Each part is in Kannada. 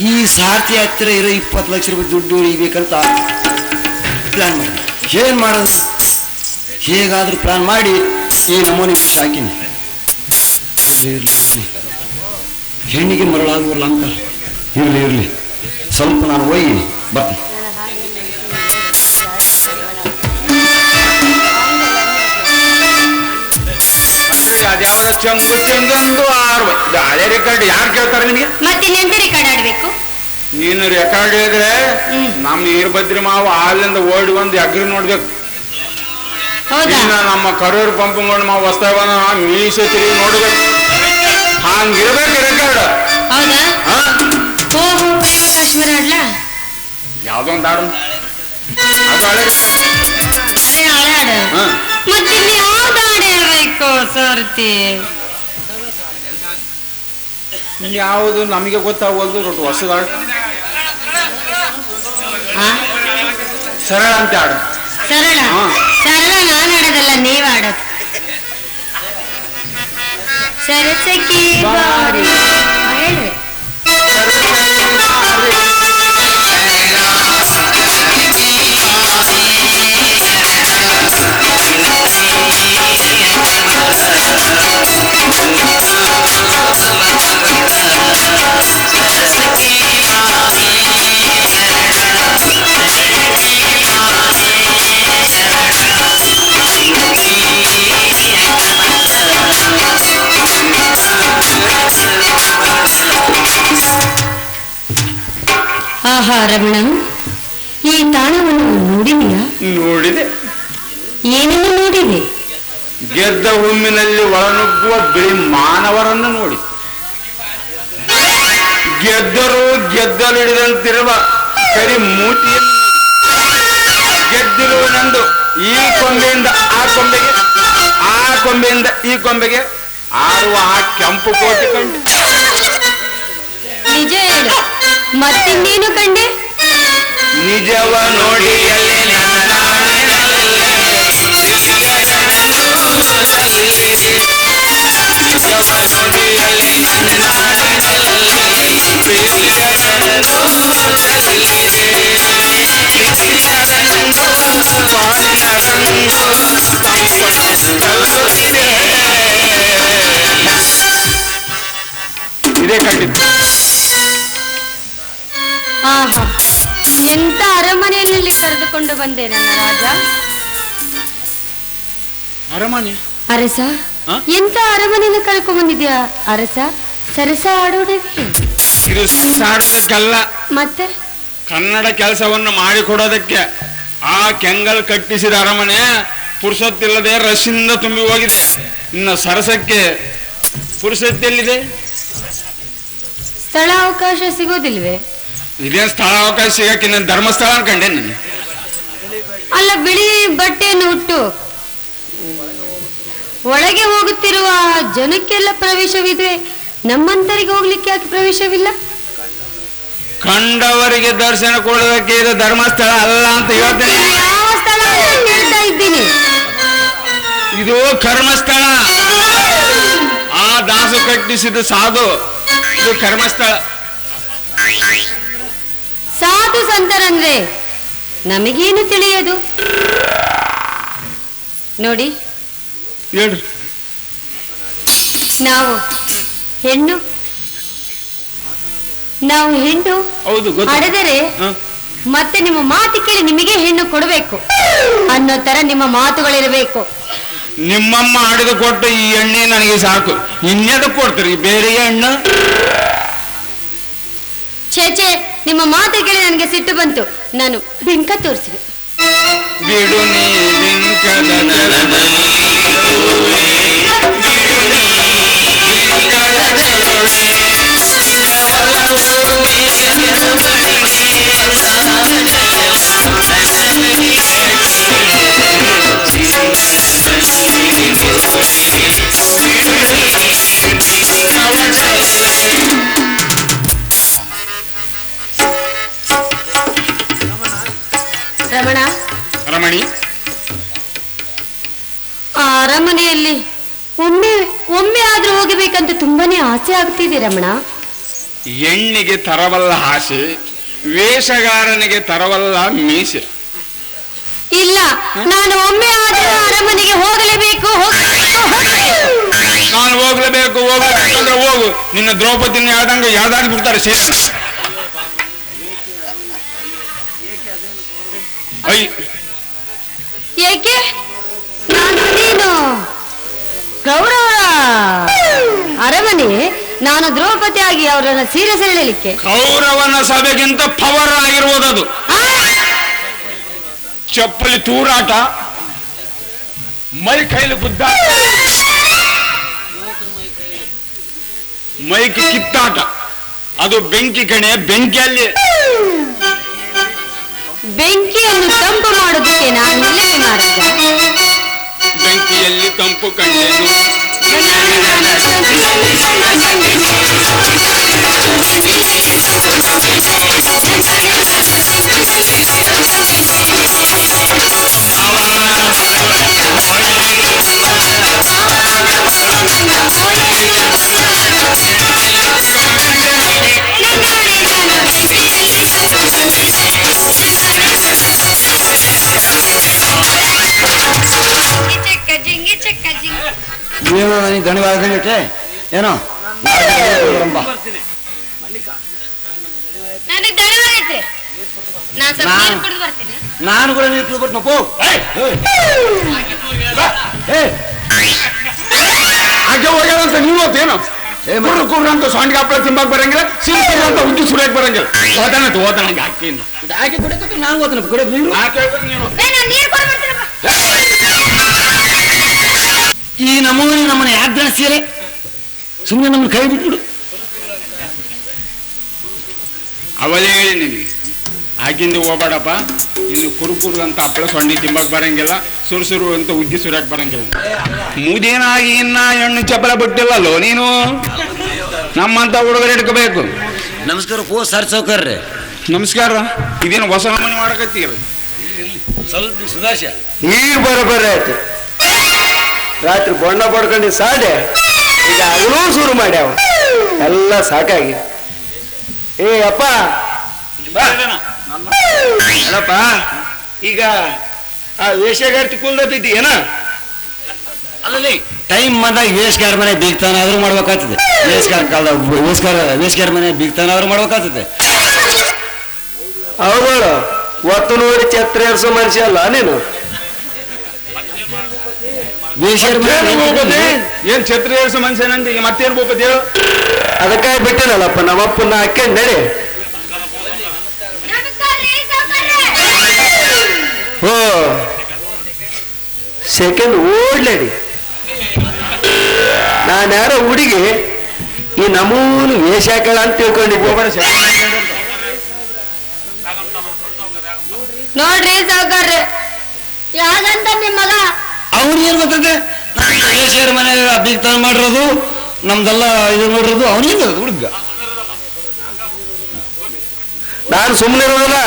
ಈ ಸಾರ್ಥಿ ಹತ್ತಿರ ಇರೋ ಇಪ್ಪತ್ತು ಲಕ್ಷ ರೂಪಾಯಿ ದುಡ್ಡು ಉಳಿಬೇಕಂತ ಪ್ಲಾನ್ ಮಾಡಿ. ಏನ್ ಮಾಡೋದು? ಹೇಗಾದ್ರೂ ಪ್ಲಾನ್ ಮಾಡಿ ಈ ನಮೂನೆ ವಿಷ ಹಾಕಿನಿ ಇರ್ಲಿ. ಹೆಣ್ಣಿಗೆ ಮರಳಾಗುವಲ್ಲ ಅಂತ. ಇರ್ಲಿ ಇರ್ಲಿ. ಸ್ವಲ್ಪ ನಾನು ಹೋಗಿ ಬರ್ತೀನಿ. ಅಲ್ರಿ ಚಂಗು ಚಂದಂದು ಆರು. ಹಳೆ ರೆಕಾರ್ಡ್ ಯಾರು ಕೇಳ್ತಾರೆ ನಿನಗೆ? ಮತ್ತೆ ರೆಕಾರ್ಡ್ ಆಡ್ಬೇಕು ನೀನು ರೆಕಾರ್ಡ್ ಹೇಳಿದ್ರೆ ನಮ್ ನಮ್ಮ ನೀರ್ಭದ್ರಿ ಮಾವು ಹಾಲಿಂದ ಓಡಿ ಬಂದು ಅಗ್ರಿ ನೋಡ್ಬೇಕು. ಇನ್ನ ನಮ್ಮ ಕರೂರು ಪಂಪಂಗೊಂಡು ಮಾವು ಬಂದ ಮೀಸೆ ತಿರುಗಿ ನೋಡ್ಬೇಕು. ಹಂಗಿರ್ಬೇಕು ರೆಕಾರ್ಡ್ ಹೌದಾ? ಓಹೋ ಕಾಶ್ಮೀರ ಆಡ್ಲಾ ಯಾವುದೋ ಒಂದು ಹಾಡು? ಅದು ಹಳೆ ಹಳೆ ಹಾಡು. ಮತ್ತಿಲ್ಲಿ ಯಾವ್ದು ಹಾಡು ಹೇಳ್ಬೇಕು ಯಾವುದು ನಮಗೆ ಗೊತ್ತಾಗೋದು ರೊಟ್ಟು ಹೊಸದಾಡ ಸರಳ ಅಂತ ಆಡು ಸರಳ. ಸರಳ ನಾನು ಆಡೋದಲ್ಲ ನೀವ್ ಆಡೋದು ಸರಸಕ್ಕೆ ಬಾರಿ. ರಮಣ ಈ ತಾಣವನ್ನು ನೋಡಿದೆಯ? ನೋಡಿದೆ. ಏನನ್ನು ನೋಡಿದೆ? ಗೆದ್ದ ಹುಮ್ಮಿನಲ್ಲಿ ಒಳನುಗ್ಗುವ ಬಿಳಿ ಮಾನವರನ್ನು ನೋಡಿ. ಗೆದ್ದರು ಗೆದ್ದಲಿಡಿದಂತಿರುವ ಕರಿ ಮೂತಿಯನ್ನು. ಗೆದ್ದಿರುವನೆಂದು ಈ ಕೊಂಬೆಯಿಂದ ಆ ಕೊಂಬೆಗೆ ಆ ಕೊಂಬೆಯಿಂದ ಈ ಕೊಂಬೆಗೆ ಆಡುವ ಆ ಕೆಂಪು ಕೋಟೆ ಕಂಡು. ನಿಜ ಮತ್ತಿನ್ನೇನು ಕಂಡೆ? ನಿಜವ ನೋಡಿ ಎಲ್ಲಿ ಕರೆದುಕೊಂಡು ಬಂದೆ ನನ್ನ ರಾಜ? ಅರಮನೆ. ಅರಸ? ಎಂತ ಅರಮನೆಯನ್ನು ಕರ್ಕೊಂಡು ಬಂದಿದ್ಯಾ ಅರಸ? ಸರಸ ಆಡೋದಕ್ಕೆ ಇದು ಸಾಡೋದಕ್ಕಲ್ಲ ಮತ್ತೆ? ಕನ್ನಡ ಕೆಲಸವನ್ನು ಮಾಡಿಕೊಡೋದಕ್ಕೆ ಆ ಕೆಂಗಲ್ ಕಟ್ಟಿಸಿದ ಅರಮನೆ ಪುರುಷತ್ತಿಲ್ಲದೆ ರಸಿಂದ ತುಂಬಿ ಹೋಗಿದೆ. ಇನ್ನು ಸರಸಕ್ಕೆ ಪುರುಷತ್ತೆಲ್ಲಿದೆ ಸ್ಥಳ ಅವಕಾಶ ಸಿಗೋದಿಲ್ವೇ? ಇದೇನು ಸ್ಥಳ ಅವಕಾಶ ಸಿಗಕ್ಕೆ ನಾನು ಧರ್ಮಸ್ಥಳ ಅನ್ಕಂಡೆ ನಾನು ಅಲ್ಲ ಬಿಳಿ ಬಟ್ಟೆಯನ್ನು ಉಟ್ಟು. ಒಳಗೆ ಹೋಗುತ್ತಿರುವ ಜನಕ್ಕೆಲ್ಲ ಪ್ರವೇಶವಿದೆ. ನಮ್ಮಂತರಿಗೆ ಹೋಗ್ಲಿಕ್ಕೆ ಯಾಕೆ ಪ್ರವೇಶವಿಲ್ಲ? ಕಂಡವರಿಗೆ ದರ್ಶನ ಕೊಡೋದಕ್ಕೆ ಇದು ಧರ್ಮಸ್ಥಳ ಅಲ್ಲ ಅಂತ ಹೇಳ್ತೇನೆ ಇದು ಯಾವ ಸ್ಥಳ ಅಂತ ಕೇಳ್ತಾ ಇದ್ದೀನಿ. ಇದು ಕರ್ಮಸ್ಥಳ. ಆ ದಾಸು ಕಟ್ಟಿಸಿದ ಸಾಧು. ಇದು ಕರ್ಮಸ್ಥಳ. ಸಾಧು ಸಂತರಂದ್ರೆ ನಮಗೇನು ತಿಳಿಯದು? ನೋಡಿ. ನಾವು ಹೆಣ್ಣು. ನಾವು ಹೆಣ್ಣು. ಹೌದು ಗೊತ್ತು. ಮತ್ತೆ ನಿಮ್ಮ ಮಾತು ಕೇಳಿ ನಿಮಗೆ ಹೆಣ್ಣು ಕೊಡಬೇಕು. ಅನ್ನೋ ತರ ನಿಮ್ಮ ಮಾತುಗಳಿರಬೇಕು. ನಿಮ್ಮಮ್ಮ ಅಡಿದು ಕೊಟ್ಟ ಈ ಎಣ್ಣೆ ನನಗೆ ಸಾಕು. ಇನ್ನೆದಕ್ಕೆ ಕೊಡ್ತೀರಿ? ಬೇರೆ ಹಣ್ಣು ಛೇ ಛೇ ನಿಮ್ಮ ಮಾತು ಕೇಳಿ ನನಗೆ ಸಿಟ್ಟು ಬಂತು. ನಾನು ಬಿಂಕ ತೋರಿಸಿದೆ. ಬಿಡು ನೀ ಬಿಂಕದ ಜಲದಲ್ಲಿ ಆಸೆ ಎಣ್ಣಿಗೆ ರಮಣ? ಹೆಣ್ಣಿಗೆ ತರವಲ್ಲ ಆಸೆ ವೇಷಗಾರನಿಗೆ ತರವಲ್ಲ ಮೀಸೆ. ಇಲ್ಲ ನಾನು ಒಮ್ಮೆ ಆದ್ರೂ ಅರಮನೆಗೆ ಹೋಗಲೇಬೇಕು. ನಾನು ಹೋಗ್ಲೇಬೇಕು ಹೋಗ್ಲೇಬೇಕು ಅಂದ್ರೆ ಹೋಗು. ನಿನ್ನ ದ್ರೌಪದಿನ ಯಾವ್ದಂಗ ಯಾವ್ದಾಗಿ ಬಿಡ್ತಾರೆ ಸೀರೆ ಐ ಏಕೆ? ನೀನು ಗೌರವ. ಅರಮನೆ ನಾನು ದ್ರೌಪದಿ ಆಗಿ ಅವರನ್ನ ಸೀರೆ ಸೆಳೆಯಲಿಕ್ಕೆ. ಕೌರವನ ಸಭೆಗಿಂತ ಪವರ್ ಆಗಿರುವುದದು! ಚಪ್ಪಲಿ ತೂರಾಟ ಮೈ ಕೈಲಿ ಬುದ್ಧ ಮೈಕ್ ಕಿತ್ತಾಟ. ಅದು ಬೆಂಕಿ ಕಣೆ ಬೆಂಕಿಯಲ್ಲಿ. ಬೆಂಕಿಯನ್ನು ತಂಪು ಮಾಡೋದಕ್ಕೆ ನಾನು ಇಲ್ಲವೇ ಮಾಡಿದ್ದೆ. ಬೆಂಕಿಯಲ್ಲಿ ತಂಪು ಕಂಡೇನು ಏನೋ ನನಗೆ ಧನ್ಯವಾದ ಇಟ್ಟೆ ಏನೋ ಬರಂಬ. ನನಗೆ ದಡವಾಗೈತೆ ನಾನು ಕೂಡ ನೀರು ಕುಡಿದು ಬರ್ತೀನಿ. ನಾನು ಕೂಡ ನೀರು ಕುಡ್ದು ಬರ್ತೀನಿ ಪೋ ಹಾಗೆ ಹೋಗ್ಯಾರಂತ ನೀವು ಏನು? ಏ ಮ- ಕುಡ್ರು ಅಂತ ಸೊಂಡಿಗೆ ಹಪ್ಪಳ ತಿಂಬಕ್ ಬರಂಗಿಲ್ಲ ಸಿಲ್ ಅಂತ ಉದ್ದಿ ಸುರಿಯಕ್ ಬರಂಗಿಲ್ಲ. ಓದನ ಹೋದನಂಗೆ ಹಾಕಿನ ಹಾಕಿ ಕುಡಿತಕ್ಕ ನಾನು ಓದ್ತೀನಿ ಕುಡಿ ನೀರು ಈ ನಮೂನೆ ನಮ್ಮನ್ನ ಯಾಕೆ ಸೀರೆ? ಸುಮ್ಮನೆ ನಮ್ಮನ್ನ ಕೈ ಬಿಟ್ಬಿಡು. ಅವಲೇ ಹೇಳಿ ನಿನಗೆ. ಆಗಿಂದ ಹೋಗ್ಬೇಡಪ್ಪ. ಇಲ್ಲಿ ಕುರು ಕುರು ಅಂತ ಹಪ್ಪಳ ಸೊಂಡಿ ತಿಂಬಕ್ ಬರಂಗಿಲ್ಲ ಸುರು ಸುರು ಅಂತ ಉದ್ದಿ ಸುರಿಯಕ್ ಬರಂಗಿಲ್ಲ. ಮುದೇನಾಗಿ ಇನ್ನ ಹೆಣ್ಣು ಚಪ್ಪಲ ಬಿಟ್ಟಿಲ್ಲಲ್ಲೋ ನೀನು? ನಮ್ಮಂತ ಹುಡುಗರು ಹಿಡ್ಕೋಬೇಕು. ನಮಸ್ಕಾರ ಪೋ ಸರ್ ಸೌಕರ್ಯ. ನಮಸ್ಕಾರ. ಇದೇನು ಹೊಸ ನಮೂನೆ ಮಾಡಕತ್ತೀರಿ? ಸ್ವಲ್ಪ ಸುಧಾಶ ಬರ ಬರ ಆಯ್ತು. ರಾತ್ರಿ ಬಣ್ಣ ಪಡ್ಕೊಂಡು ಸಾಡೆ ಈಗ ಅದನ್ನೂ ಶುರು ಮಾಡ್ಯಾವ. ಎಲ್ಲ ಸಾಕಾಗಿ. ಏ ಅಪ್ಪ. ಅಲ್ಲಪ್ಪ ಈಗ ಆ ವೇಷಗಾರ್ತಿ ಕುಲ್ದತ್ತೈತಿ ಏನ? ಅಲ್ಲಲ್ಲಿ. ಟೈಮ್ ಬಂದಾಗ ವೇಷಗಾರ ಮನೆ ಬೀಗ್ತಾನಾದ್ರೂ ಮಾಡ್ಬೇಕಾಗ್ತದೆ. ವೇಷಗಾರ ಕಾಲದ ವೇಷಗಾರ ವೇಷಗಾರ ಮನೆ ಬೀಗ್ತಾನಾದ್ರೂ ಮಾಡ್ಬೇಕಾಗ್ತದೆ. ಅವುಗಳು ಒತ್ತು ನೋಡಿ ಛತ್ರ ಏರ್ಸೋ ಮನುಷ್ಯ ಅಲ್ಲ ನೀನು? ಏನ್ ಛತ್ರ ಮನೆ ಏನ್ ಛತ್ರಿ ಏರ್ಸೋ ಮನುಷ್ಯನಂತ ಈಗ ಮತ್ತೇನ್ ಭೂಪತಿ ಹೇಳು. ಅದಕ್ಕಾಗಿ ಬಿಟ್ಟಿನಲ್ಲಪ್ಪ ನಮ್ಮಪ್ಪನ ಹಾಕ್ಯಂಡ್ ನಡಿ. ಓ ಸೆಕೆಂಡ್ ಓಡ್ಲೇಡಿ ನಾನು ಯಾರೋ ಹುಡುಗಿ ಈ ನಮೂನು ವೇಷ ಹಾಕಳ ಅಂತ ತಿಳ್ಕೊಂಡಿದ್ದೆ. ನೋಡ್ರಿ ಸಾವ್ಕಾರ್ರೆ ಯಾಗಂತ ನಿಮ್ ಮಗ? ಅವ್ನು ಏನ್ ಗೊತ್ತದೆ ವೇಶ್ಯಾರ ಮನೆ ಬೀಗ್ತಾನ ಮಾಡಿರೋದು ನಮ್ದೆಲ್ಲ ಇದು ಮಾಡಿರೋದು ಅವನಿಗೆ ಹುಡುಗ? ನಾನು ಸುಮ್ಮನೆ ಇರೋದಿಲ್ಲ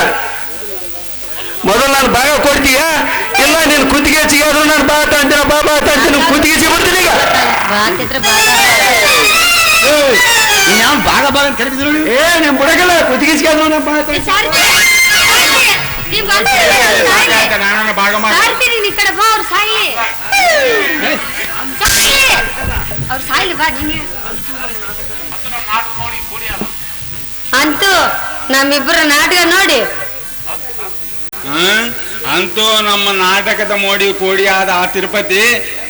ಮೊದಲು ನಾನು ಭಾಗ ಕೊಡ್ತೀಯ? ಇಲ್ಲ ನೀನು ಕುತ್ತಿಗೆ ಹೆಚ್ಚಿಗೆ ನಾನು ಬಾ ಅಂತೀನ ಬಾ ಬಾ ಅಂತೀನಿ ಕುತ್ತಿಗೆ ಹೆಚ್ಚಿಗೆ ಬಿಡ್ತೀನಿ ಈಗ. ಭಾಗ ಭಾಗ ಅಂತ ಕರೀತಿದ್ರು ಏ ನಿಮ್ ಬುಡಗಲ್ಲ ಕುತ್ತಿಗೆ ಆದ್ರೂ ನಾನು ಬಾ ಭಾಗ ಅವ್ರು ಸಾಯ್ಲಿ ಸಾಯ್ಲಿ ಅವ್ರು ಸಾಯ್ಲಿ ಬಾ ನೀನೆ ಅಂತೂ ನಮ್ಮಿಬ್ಬರ ನಾಟಕ ನೋಡಿ? ಅಂತೂ ನಮ್ಮ ನಾಟಕದ ಮೋಡಿ ಕೋಡಿ ಆದ ಆ ತಿರುಪತಿ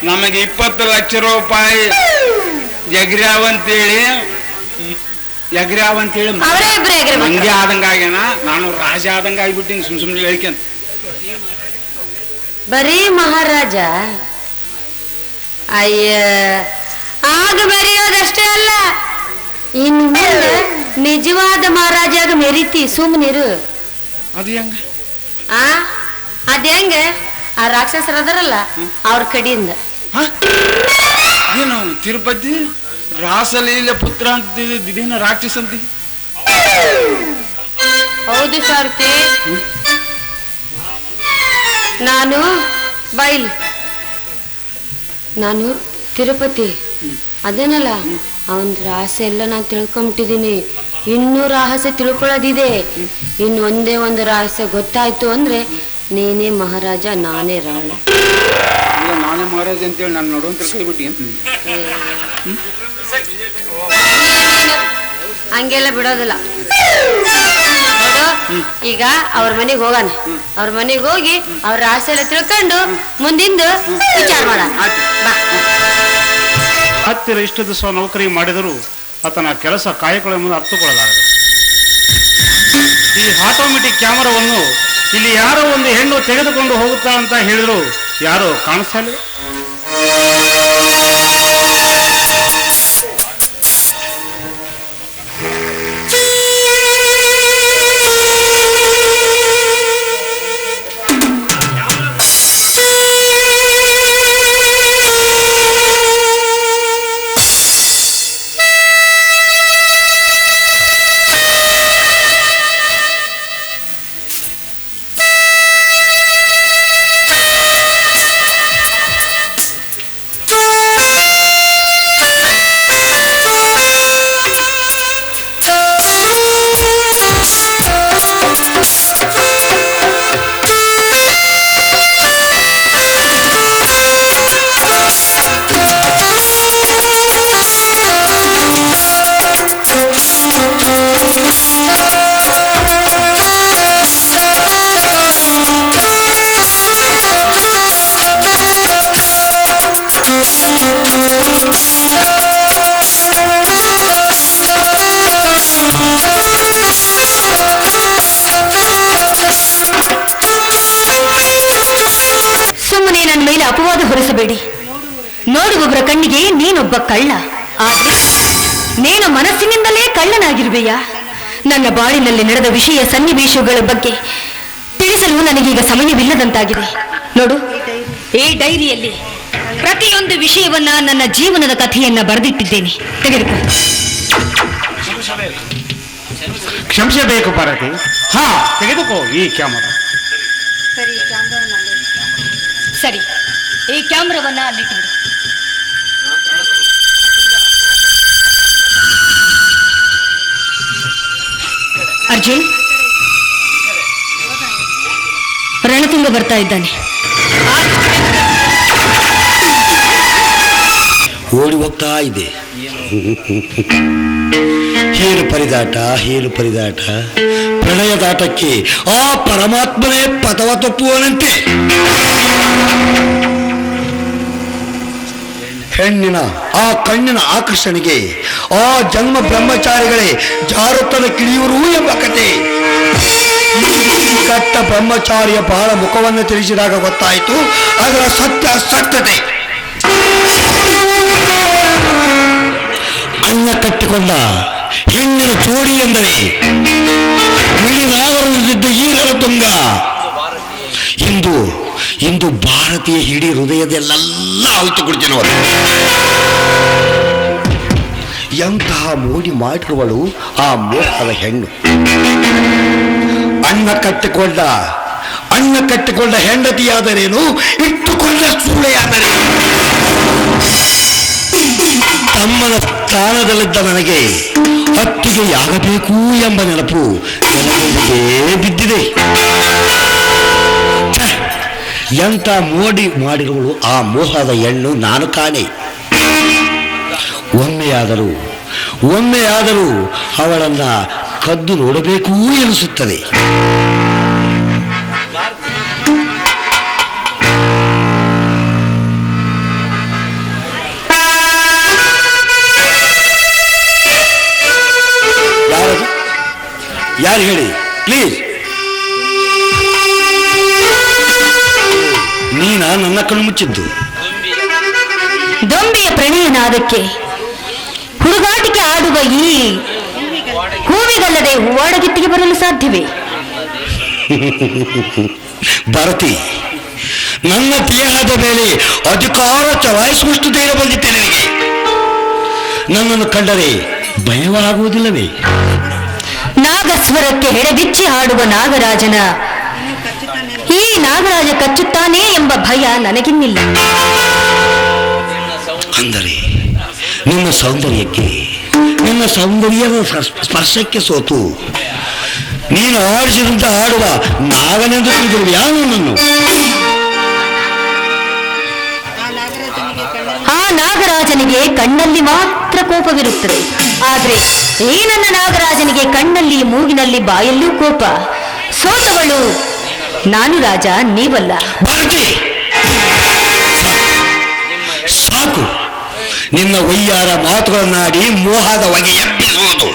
ನಮಗೆ ಇಪ್ಪತ್ತು ಲಕ್ಷ ರೂಪಾಯಿ ಎಗ್ರ್ಯಾವ ಅಂತೇಳಿ ಎಗ್ರಿ ಆದಂಗ ಆಗ್ಯಾನ. ನಾನು ರಾಜ ಆದಂಗ ಆಗ್ಬಿಟ್ಟಿನಿ ಸುಮ್ ಸುಮ್ನೆ ಹೇಳ್ಕೊಂತ ಬರೀ ಮಹಾರಾಜ? ಅಯ್ಯ ಆಗ ಮೆರೆಯೋದಷ್ಟೇ ಅಲ್ಲ. ಇನ್ನು ನಿಜವಾದ ನಿಜವಾದ ಮಹಾರಾಜಾಗ ಮೆರಿತಿ ಸುಮ್ಮನಿರು ಅದು ಹೆಂಗ? ಆ ಅದ್ ಹೆಂಗ? ಆ ರಾಕ್ಷಸರ ಅದರಲ್ಲ ಅವ್ರ ಕಡೆಯಿಂದ? ಏನು ತಿರುಪತಿ? ರಾಸಲೀಲ ಪುತ್ರ ಅಂತ ಇದೇನು ರಾಕ್ಷಸ ಅಂತಿ? ಹೌದು ಸಾರ್ತಿ ನಾನು ಬೈಲ್. ನಾನು ತಿರುಪತಿ. ಅದೇನಲ್ಲ ಅವನ ರಾಸೆ ಎಲ್ಲ ನಾನು ತಿಳ್ಕೊಂಬಿಟ್ಟಿದ್ದೀನಿ. ಇನ್ನೂ ರಹಸ್ಯ ತಿಳ್ಕೊಳ್ಳೋದಿದೆ. ಇನ್ನು ಒಂದೇ ಒಂದು ರಹಸ್ಯ ಗೊತ್ತಾಯ್ತು ಅಂದ್ರೆ ನೀನೇ ಮಹಾರಾಜ ನಾನೇ ರಾಣ. ಇಲ್ಲ ನಾನೇ ಅಂತ ಹೇಳಿ ನಾನು ನೋಡುವಂತ ಕೈಬಿಟ್ಟಿ ಅಂತ ಹಂಗೆಲ್ಲ ಬಿಡೋದಿಲ್ಲ. ಈಗ ಅವ್ರ ಮನೆಗೆ ಹೋಗೋಣ. ಅವ್ರ ಮನೆಗೆ ಹೋಗಿ ಅವ್ರ ರಹಸ್ಯ ಎಲ್ಲ ತಿಳ್ಕೊಂಡು ಮುಂದಿಂದು ವಿಚಾರ ಮಾಡೋಣ. ಬಾ. ಹತ್ತಿರ ಇಷ್ಟು ದಿವಸ ನೌಕರಿ ಮಾಡಿದರೂ ಆತನ ಕೆಲಸ ಕಾಯಕೊಳ್ಳುವುದು ಅರ್ಥಕೊಳ್ಳಲಾಗದು. ಈ ಆಟೋಮೆಟಿಕ್ ಕ್ಯಾಮರಾವನ್ನು ಇಲ್ಲಿ ಯಾರೋ ಒಂದು ಹೆಣ್ಣು ತೆಗೆದುಕೊಂಡು ಹೋಗುತ್ತಾ ಅಂತ ಹೇಳಿದ್ರು, ಯಾರು ಕಾಣಿಸ್ತಾ ಕಳ್ಳನಾಗಿರುವೆಯಾ? ನನ್ನ ಬಾಳಿನಲ್ಲಿ ನಡೆದ ವಿಷಯ ಸನ್ನಿವೇಶಗಳ ಬಗ್ಗೆ ತಿಳಿಸಲು ನನಗೀಗ ಸಮಯವಿಲ್ಲದಂತಾಗಿದೆ. ನೋಡು. ಈ ಡೈರಿಯಲ್ಲಿ ಪ್ರತಿಯೊಂದು ವಿಷಯವನ್ನ ನನ್ನ ಜೀವನದ ಕಥೆಯನ್ನ ಬರೆದಿಟ್ಟಿದ್ದೇನೆ. ತೆಗೆದುಕೋ. ಕ್ಷಮಿಸಬೇಕು ಪಾರ್ವತಿ. ಹಾ ತೆಗೆದುಕೋ. ಈ ಕ್ಯಾಮರಾ. ಸರಿ ಈ ಕ್ಯಾಮ್ರಾವನ್ನ ಅಲ್ಲಿಟ್ಬಿಡು ಅರ್ಜುನ್ ರಣತುಂಗ ಬರ್ತಾ ಇದ್ದಾನೆ ಓಡಿ ಹೋಗ್ತಾ ಇದೆ ಹೇಲು ಪರಿದಾಟ ಹೇಲು ಪರಿದಾಟ ಪ್ರಣಯದಾಟಕ್ಕೆ ಆ ಪರಮಾತ್ಮನೇ ಪಥವ ತಪ್ಪುವನಂತೆ ಹೆಣ್ಣಿನ ಆ ಕಣ್ಣಿನ ಆಕರ್ಷಣೆಗೆ ಆ ಜನ್ಮ ಬ್ರಹ್ಮಚಾರಿಗಳೇ ಜಾರುತ್ತನ ಕಿಳಿಯುವರು ಎಂಬ ಕತೆ ಕಟ್ಟ ಬ್ರಹ್ಮಚಾರಿಯ ಬಹಳ ಮುಖವನ್ನು ತಿಳಿಸಿದಾಗ ಗೊತ್ತಾಯಿತು ಅದರ ಸತ್ಯ ಸತ್ಯತೆ ಅನ್ನ ಕಟ್ಟಿಕೊಂಡ ಹೆಣ್ಣಿನ ಜೋಡಿ ಎಂದರೆ ಮಿಳಿನಾಗರದಿದ್ದ ಈರರ ತುಂಗ ಇಂದು ಇಂದು ಭಾರತೀಯ ಹಿಡಿ ಹೃದಯದಲ್ಲೆಲ್ಲ ಆಯ್ತು ಅವರು ಎಂತಹ ಮೋಡಿ ಮಾಡಿರುವಳು ಆ ಮೋಹದ ಹೆಣ್ಣು. ಅನ್ನ ಕಟ್ಟಿಕೊಂಡ ಅನ್ನ ಕಟ್ಟಿಕೊಂಡ ಹೆಂಡತಿಯಾದರೇನು? ಇಟ್ಟುಕೊಂಡ ಸೂಳೆಯಾದರೇನು ತಮ್ಮನ ಸ್ಥಾನದಲ್ಲಿದ್ದ ನನಗೆ ಹತ್ತಿಗೆ ಅತ್ತಿಗೆಯಾಗಬೇಕು ಎಂಬ ನೆನಪು ನನಗೆ ಬಿದ್ದಿದೆ. ಎಂತ ಮೋಡಿ ಮಾಡಿರುವಳು ಆ ಮೋಹದ ಹೆಣ್ಣು ನಾನು ಕಾಣೆ. ಒಮ್ಮೆಯಾದರೂ ಒಮ್ಮೆಯಾದರೂ ಅವಳನ್ನು ಕದ್ದು ನೋಡಬೇಕು ಎನಿಸುತ್ತದೆ. ಯಾರು ಹೇಳಿ? ಪ್ಲೀಸ್. ನೀನ ನನ್ನ ಕಣ್ಣು ಮುಚ್ಚಿದ್ದು. ದೊಂಬಿಯ ಪ್ರಣಯನಾದಕ್ಕೆ ಹುಡುಗಾಟಿಕೆ ಆಡುವ ಈ ಹೂವಿಗಲ್ಲದೆ ಹೂವಾಡಗಿತ್ತಿಗೆ ಬರಲು ಸಾಧ್ಯವೇ? ಭಾರತಿ ನನ್ನ ದೇಹದ ಮೇಲೆ ಅಧಿಕಾರ ಚಲಾಯಿಸುವಷ್ಟು ಧೈರ್ಯ ಬಂದಿತ್ತೆ ನಿನಗೆ. ನನ್ನನ್ನು ಕಂಡರೆ ಭಯವಾಗುವುದಿಲ್ಲವೇ? ನಾಗಸ್ವರಕ್ಕೆ ಹೆಡೆಬಿಚ್ಚಿ ಹಾಡುವ ನಾಗರಾಜನ ನಾಗರಾಜ ಕಚ್ಚುತ್ತಾನೆ ಎಂಬ ಭಯ ನನಗಿನ್ನಿಲ್ಲ. ಅಂದರೆ ನಿಮ್ಮ ಸೌಂದರ್ಯಕ್ಕೆ ನಿಮ್ಮ ಸೌಂದರ್ಯದ ಸ್ಪರ್ಶ- ಸ್ಪರ್ಶಕ್ಕೆ ಸೋತು. ನೀನು ಆಡಿಸಿದಂತೆ ಆಡುವ ನಾಗನೆಂದು ತಿಳಿದಿರುವ ಯಾವ ನನ್ನನ್ನು? ಆ ನಾಗರಾಜನಿಗೆ ಕಣ್ಣಲ್ಲಿ ಮಾತ್ರ ಕೋಪವಿರುತ್ತದೆ. ಆದ್ರೆ ಏನನ್ನ ನನ್ನ ನಾಗರಾಜನಿಗೆ ಕಣ್ಣಲ್ಲಿ ಮೂಗಿನಲ್ಲಿ ಬಾಯಲ್ಲೂ ಕೋಪ. ಸೋತವಳು ನಾನು ರಾಜ, ನೀವಲ್ಲ. ಸಾಕು. ನಿನ್ನ ಒಯ್ಯಾರ ಮಾತುಗಳನ್ನಾಡಿ ಮೋಹದ ಹೊಗೆ ಎಬ್ಬಿಸುವುದು.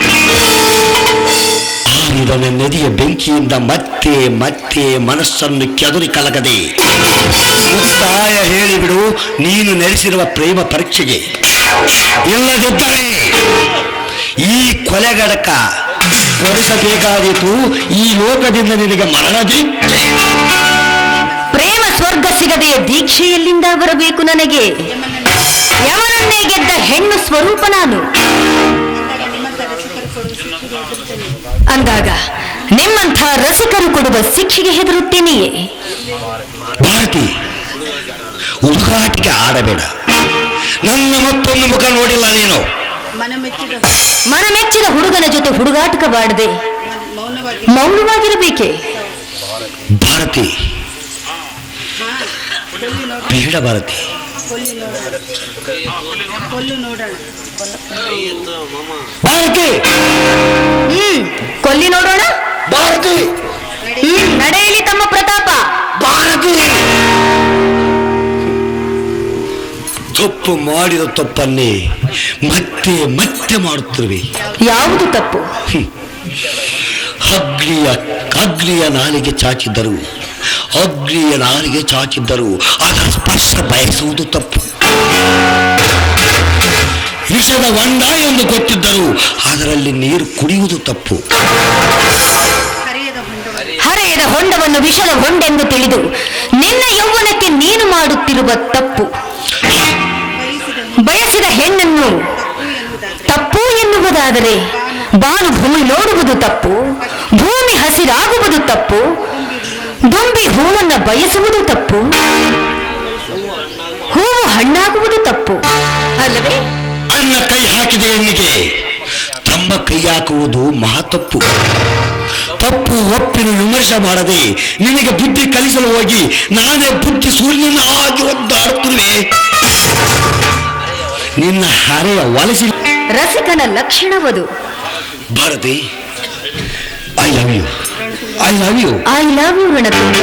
ನದಿಯ ಬೆಂಕಿಯಿಂದ ಮತ್ತೆ ಮತ್ತೆ ಮನಸ್ಸನ್ನು ಕೆದರಿ ಕಲಗದೆ. ಮುಕ್ತಾಯ ಹೇಳಿಬಿಡು, ನೀನು ನಡೆಸಿರುವ ಪ್ರೇಮ ಪರೀಕ್ಷೆಗೆ. ಇಲ್ಲದಿದ್ದರೆ ಈ ಕೊಲೆಗಡಕ ಕೊಡಿಸಬೇಕಾದೀತು ಈ ಲೋಕದಿಂದ ನಿನಗೆ ಮರಣ ದೀಕ್ಷೆ ಪ್ರೇಮ ಸ್ವರ್ಗ ಸಿಗದೆ ದೀಕ್ಷೆಯಲ್ಲಿಂದ ಬರಬೇಕು ನನಗೆ? ಯಮನನ್ನೇ ಗೆದ್ದ ಹೆಣ್ಣು ಸ್ವರೂಪ ನಾನು? ಅಂದಾಗ ನಿಮ್ಮಂಥ ರಸಿಕರು ಕೊಡುವ ಶಿಕ್ಷೆಗೆ ಹೆದರುತ್ತೇನೆಯೇ? ಭಾರತಿ ಉದ್ಘಾಟಿಗೆ ಆಡಬೇಡ. ನನ್ನ ಮತ್ತೊಂದು ಮುಖ ನೋಡಿಲ್ಲ ನೀನು. ಮನಮೆಚ್ಚಿದ ಮನಮೆಚ್ಚಿದ ಹುಡುಗನ ಜೊತೆ ಹುಡುಗಾಟಕವಾಡದೆ ಮೌನವಾಗಿ ಮೌನವಾಗಿರಬೇಕೆ? ಭಾರತಿ. ಬೇಡ ಭಾರತಿ. ಭಾರತಿ. ಹ್ಮ್ ಕೊಲ್ಲಿ ನೋಡೋಣ. ಭಾರತಿ. ನಡೆಯಲಿ ತಮ್ಮ ಪ್ರತಾಪ. ಭಾರತಿ. ತಪ್ಪು ಮಾಡಿದ ತಪ್ಪನ್ನೇ ಮತ್ತೆ ಮತ್ತೆ ಮಾಡುತ್ತಿರುವೆ. ಯಾವುದು ತಪ್ಪು? ಅಗ್ನಿಯ ಅಗ್ನಿಯ ನಾಲಿಗೆ ಚಾಚಿದ್ದರು. ಅಗ್ನಿಯ ನಾಲಿಗೆ ಚಾಚಿದ್ದರು. ಅದರ ಸ್ಪರ್ಶ ಬಯಸುವುದು ತಪ್ಪು. ವಿಷದ ಹೊಂಡ ಎಂದು ಗೊತ್ತಿದ್ದರು. ಅದರಲ್ಲಿ ನೀರು ಕುಡಿಯುವುದು ತಪ್ಪು. ಹರಿಯದ ಹೊಂಡವನ್ನು ವಿಷದ ಹೊಂಡೆಂದು ತಿಳಿದು ನಿನ್ನ ಯೌವನಕ್ಕೆ ನೀನು ಮಾಡುತ್ತಿರುವ ತಪ್ಪು. ಬಯಸಿದ ತಪ್ಪು ತಪ್ಪು ಎನ್ನುವುದಾದರೆ ಬಾಳು ಭೂಮಿ ನೋಡುವುದು ತಪ್ಪು, ಭೂಮಿ ಹಸಿರಾಗುವುದು ತಪ್ಪು, ದುಂಬಿ ಹೂವನ್ನ ಬಯಸುವುದು ತಪ್ಪು, ಹೂವು ಹಣ್ಣಾಗುವುದು ತಪ್ಪು. ಅಲ್ಲವೇ? ಅನ್ನ ಕೈ ಹಾಕಿದ ಹೆಣ್ಣಿಗೆ ತಮ್ಮ ಕೈ ಹಾಕುವುದು ಮಹತಪ್ಪು. ತಪ್ಪು ಒಪ್ಪಿನ ವಿಮರ್ಶ ಮಾಡದೆ ನಿನಗೆ ಬುದ್ಧಿ ಕಲಿಸಲು ಹೋಗಿ ನಾನೇ ಬುದ್ಧಿ ಸೂರ್ಯನ ಆಗಿ ಒದ್ದಾಡುತ್ತಿರುವೆ ನಿನ್ನ ಹಾರೆಯ ವಲಸಿ ರಸಿಕನ ಲಕ್ಷಣವದು. Bharathi I love you I love you I love you Ranatunga.